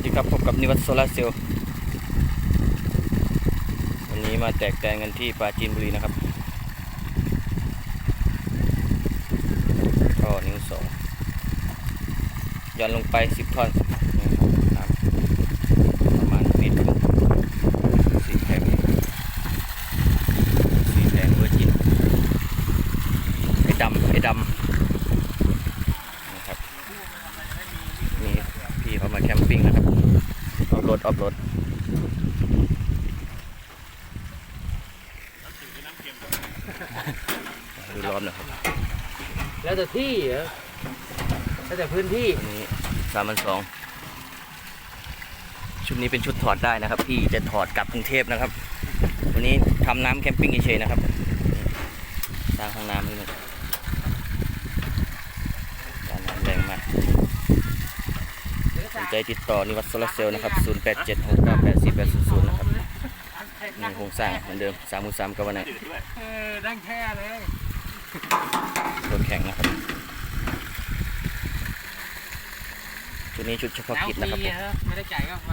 วัสดีครับพบกับนิวัตโซลาเซลล์วันนี้มาแตกแตนกันที่ปราจีนบุรีนะครับท่อนิ้วสองย่อนลงไปสิบท่อนประมาณเมตรครึ่งสี่แผงสีแผงเวอร์จินไอ้ดำไอ้ดำนะครับนี่พี่เขามาแคมปิ้งนะครับ รดออฟโรดดูล้อมหนะครับ แล้วแต่ที่เหรอแล้วแต่พื้นที่อันนี้สามพันสองชุดนี้เป็นชุดถอดได้นะครับพี่จะถอดกลับกรุงเทพนะครับ วันนี้ทำน้ำแคมปิ้งเฉยๆนะครับสร้างห้องน้ำนี่นะการน้ำแรงมาก สน ใจติดต่อนิวัตโซลาร์เซลล์นะครับ 0876984800 นะครับนี่โครงสร้างเหมือนเดิม3คูณ3กับวันไหนเออดังแค่เลยตัวแข่งนะครับชุดนี้ชุดเฉพาะกิจนะครับผมไม่ได้จ่ายก็ไฟ